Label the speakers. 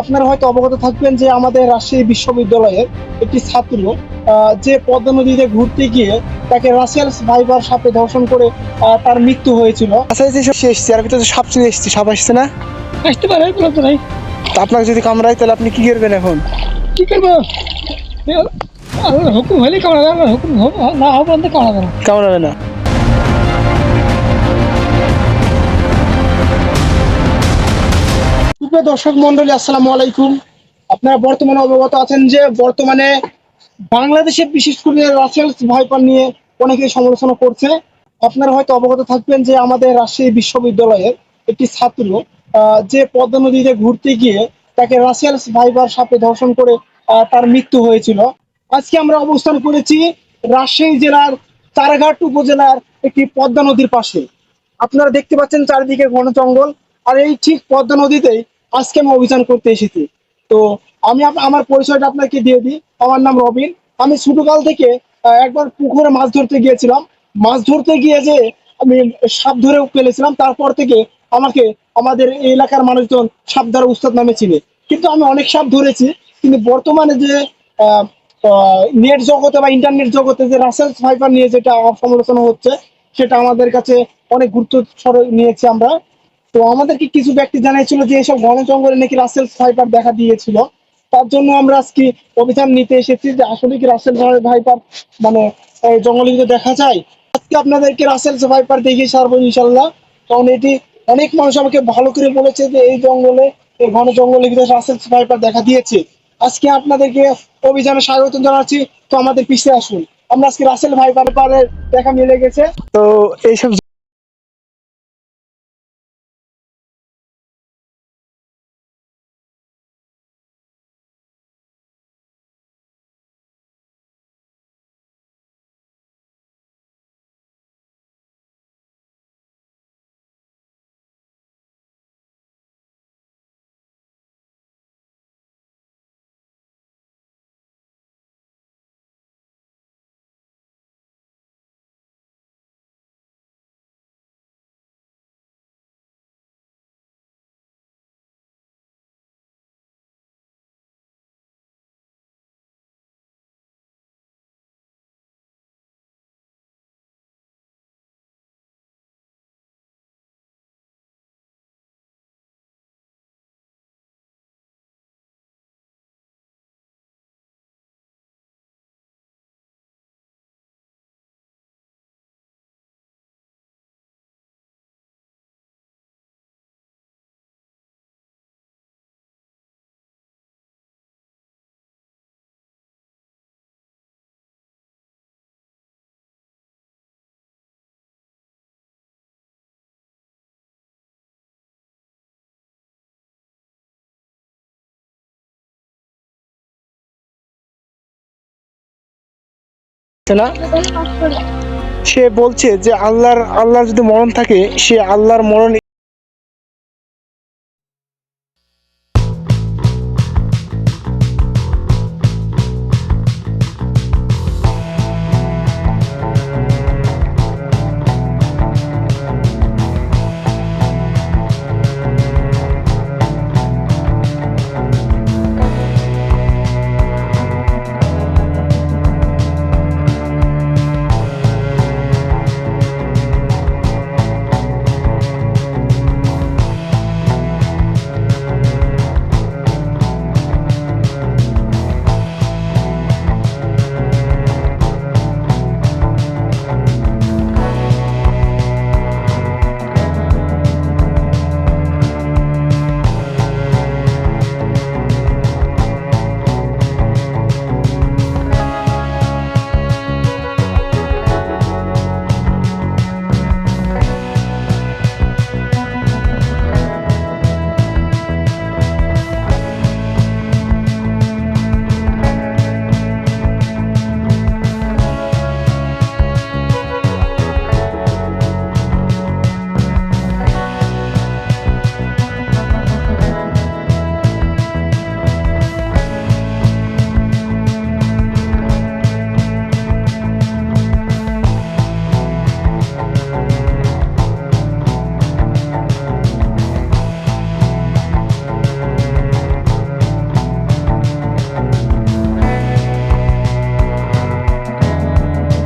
Speaker 1: আপনারা হয়তো অবগত থাকবেন যে আমাদের রাজশাহী বিশ্ববিদ্যালয়ের একটি ছাত্র যে পদ্মা নদীতে ঘুরতে গিয়ে তাকে রাসেলস ভাইবার সাপে ধর্ষণ করে তার মৃত্যু হয়েছিল।
Speaker 2: আচ্ছা এসছে আর ভিতরে সাপ চলে এসছে সাপ আসছে না?
Speaker 1: আসতে পারে কোনো তো নাই।
Speaker 2: আপনাকে যদি কামড়ায় তাহলে আপনি কি করবেন এখন?
Speaker 1: কি করব? হুকুম হলে কামড়াবে হুকুম না হবে কামড়াবে না।
Speaker 2: কামড়াবে না।
Speaker 1: সুপ্রিয় দর্শক মন্ডলী, আসসালামু আলাইকুম। আপনারা বর্তমানে অবগত আছেন যে বর্তমানে বাংলাদেশে বিশেষ করে রাসেলস ভাইপার নিয়ে অনেকেই সমালোচনা করছে। আপনারা হয়তো অবগত থাকবেন যে আমাদের রাজশাহী বিশ্ববিদ্যালয়ের একটি ছাত্র যে পদ্মা নদীতে ঘুরতে গিয়ে তাকে রাসেলস ভাইবার সাপে ধর্ষণ করে তার মৃত্যু হয়েছিল। আজকে আমরা অবস্থান করেছি রাজশাহী জেলার চারঘাট উপজেলার একটি পদ্মা নদীর পাশে। আপনারা দেখতে পাচ্ছেন চারিদিকে ঘন জঙ্গল, আর এই ঠিক পদ্মা নদীতেই আজকে আমি অভিযান করতে এসেছি। তো আমি আমার পরিচয়টা আপনাকে দিয়ে দিই। আমার নাম রবিন। আমি ছোটকাল থেকে একবার পুকুরে মাছ ধরতে গিয়েছিলাম। মাছ ধরতে গিয়ে যে আমি সাপ ধরে ফেলেছিলাম, তারপর থেকে আমাকে আমাদের এলাকার মানুষজন সাপ ধরা উস্তাদ নামে চিনে। কিন্তু আমি অনেক সাপ ধরেছি, কিন্তু বর্তমানে যে নেট জগতে বা ইন্টারনেট জগতে যে রাসেল ফাইবার নিয়ে যেটা সমালোচনা হচ্ছে, সেটা আমাদের কাছে অনেক গুরুত্ব নিয়েছি আমরা। তো আমাদেরকে কিছু ব্যক্তি জানিয়েছিল যে এসব ঘন জঙ্গলে নাকি রাসেল ভাইপার দেখা দিয়েছিল। তার জন্য আমরা আজকে অভিযান নিতে এসেছি যে আসলে কি রাসেল ভাইপার মানে জঙ্গলে ভিতরে দেখা যায়, আজকে আপনাদেরকে রাসেল ভাইপার দেখিয়ে সারবো ইনশাল্লাহ কারণ এটি অনেক মানুষ আমাকে ভালো করে বলেছে যে এই জঙ্গলে, এই ঘন জঙ্গলের ভিতরে রাসেল ভাইপার দেখা দিয়েছে। আজকে আপনাদেরকে অভিযানে স্বাগত জানাচ্ছি। তো আমাদের পিছিয়ে আসুন। আমরা আজকে রাসেল ভাইপারের দেখা মিলে গেছে।
Speaker 2: তো এইসব না? সে বলছে যে আল্লাহর আল্লাহর যদি মরণ থাকে সে আল্লাহর মরণ